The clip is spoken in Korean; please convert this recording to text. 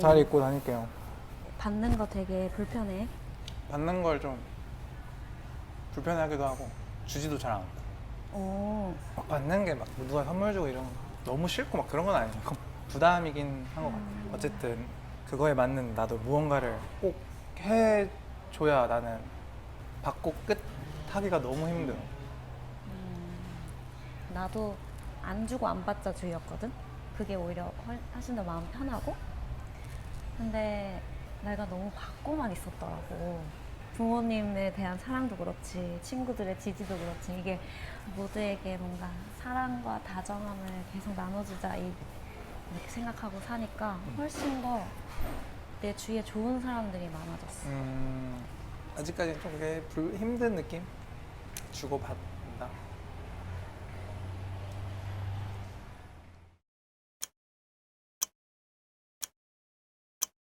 잘 입고 다닐게요. 받는 거 되게 불편해. 받는 걸 좀 불편하기도 하고 주지도 잘 않고 오, 막 받는 게 막 누가 선물 주고 이런 거 너무 싫고 막 그런 건 아니고 부담이긴 한 것 같아요. 어쨌든 그거에 맞는 나도 무언가를 꼭 해줘야 나는 받고 끝 하기가 너무 힘들어. 나도 안 주고 안 받자 주의였거든. 그게 오히려 훨- 훨씬 더 마음 편하고. 근데 내가 너무 받고만 있었더라고. 부모님에 대한 사랑도 그렇지, 친구들의 지지도 그렇지, 이게 모두에게 뭔가 사랑과 다정함을 계속 나눠주자, 이- 이렇게 생각하고 사니까 훨씬 더 내 주위에 좋은 사람들이 많아졌어. 음, 아직까지 좀 그게 불- 힘든 느낌? 주고 받